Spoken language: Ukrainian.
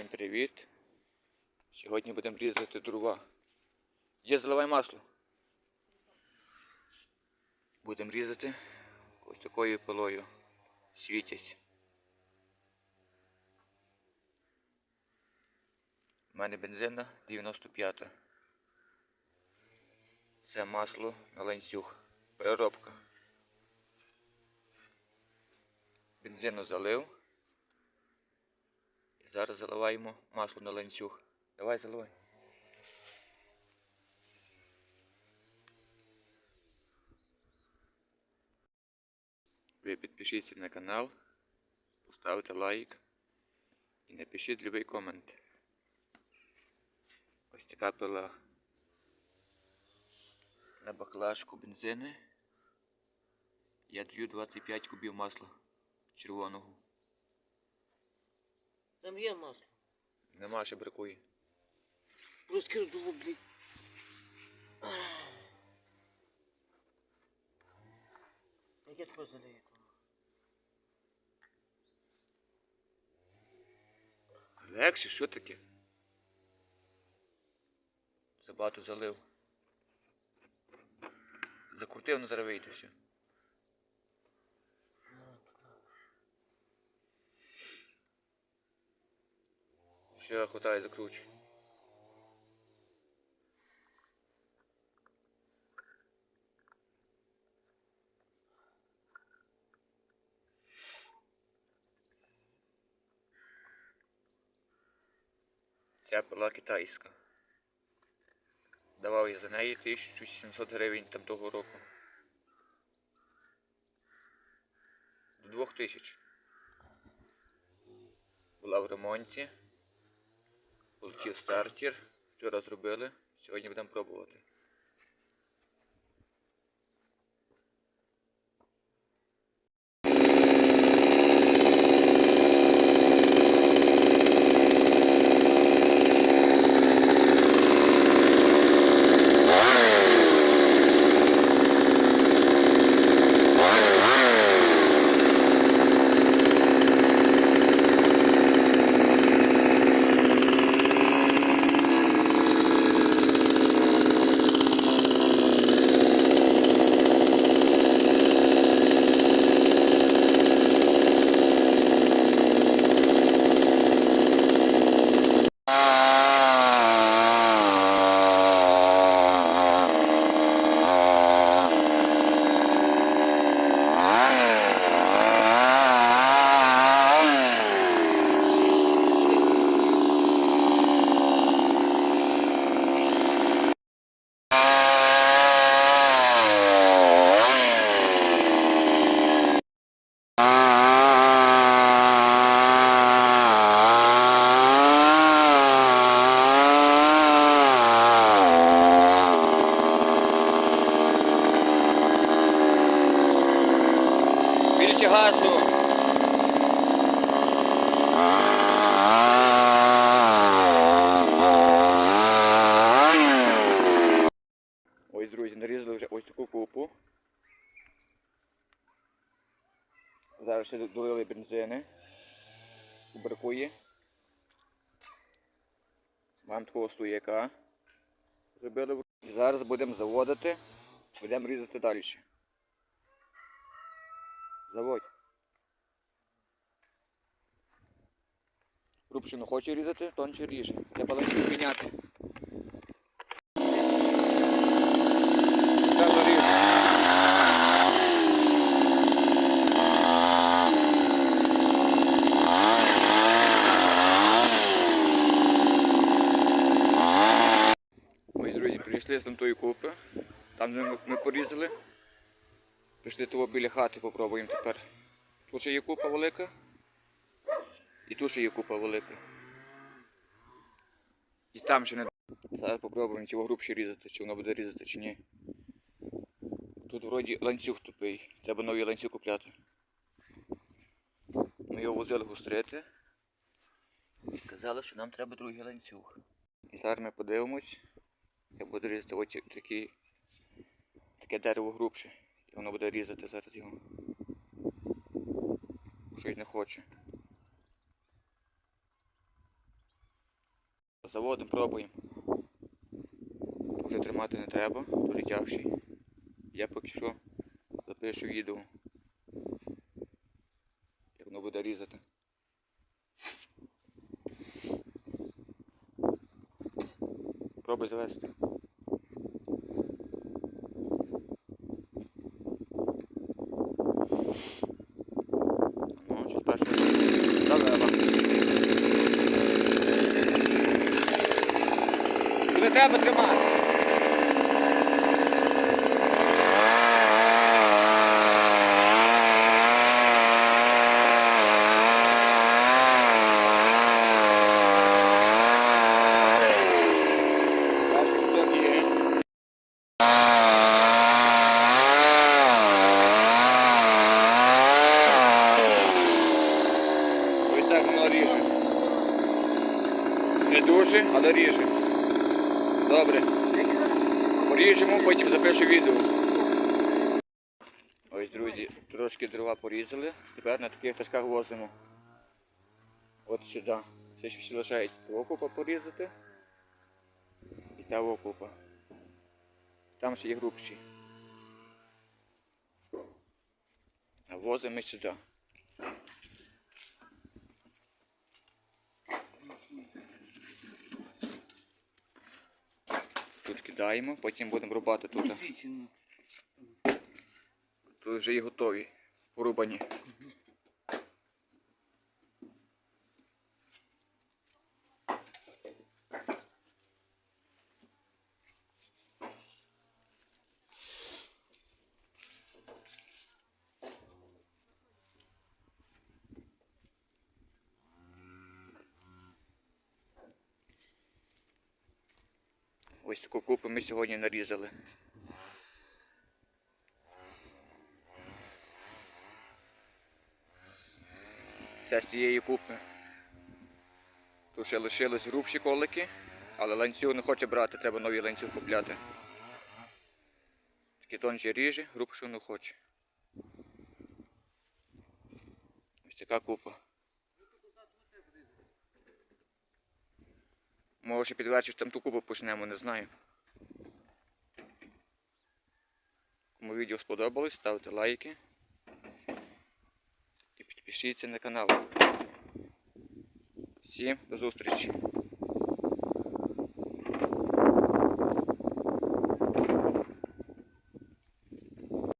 Всім привіт! Сьогодні будемо різати дрова. Є заливай масло. Будемо різати ось такою пилою. Світять. У мене бензина 95. Це масло на ланцюг. Переробка. Бензину залив. Зараз заливаємо масло на ланцюг. Давай заливай. Ви підпишіться на канал, поставте лайк і напишіть любий комент. Ось така пила на баклажку бензини. Я даю 25 кубів масла червоного. Там є масло. Нема ще бракує. Думав, блін. Як я тебе залию? Легше, що таке? Забагато залив. Закрутив, ну зараз вийде все. Ще хватає закручуй. Ця була китайська. Давав я за неї 1700 гривень там того року. До 2000. Була в ремонті. Получив стартер. Вчора зробили. Сьогодні будемо пробувати. Більше газу. Ось, друзі, нарізали вже ось таку купу. Зараз ще долили бензини. Бракує. Маємо такого стояка. Зараз будемо заводити, будемо різати далі. Заводь. Рубчину хоче різати, тонче ріже. Треба лише міняти. Треба різати. Ось, прийшли тої купи. Там ми, ми порізали. Пішли того біля хати, попробуємо тепер. Тут ще є купа велика. І тут ще є купа велика. І там ще не. Зараз попробуємо цього грубше різати, чи воно буде різати, чи ні. Тут вроді ланцюг тупий. Треба новий ланцюг купляти. Ми його возили гострити. І сказали, що нам треба другий ланцюг. І зараз ми подивимось. Я буду різати ось такі, таке дерево грубше. І воно буде різати зараз його. Щось не хоче. Заводимо, пробуємо. Вже тримати не треба, дуже тягший. Я поки що запишу відео. Як воно буде різати. Пробуй завести. треба тримати. Перший кусок є. Ось так воно ріже. Не дуже, але ріже. Добре. Поріжемо, потім запишу відео. Ось, друзі, трошки дрова порізали. Тепер на таких ташках возимо. От сюди. Ще щось лишається. Того купа порізати. І того купа. Там ще є грубші. Возимо сюди. Тут потім будемо рубати тут. Тут вже і готові, порубані. Ось таку купу ми сьогодні нарізали. Це з тієї купи. Тут ще лишились грубші колики, але ланцюг не хоче брати, треба новий ланцюг купляти. Такі тонші ріжі, грубшу не хоче. Ось така купа. Може ще під вечір там ту купу почнемо, не знаю. Кому відео сподобалось, ставте лайки і підпишіться на канал. Всім до зустрічі!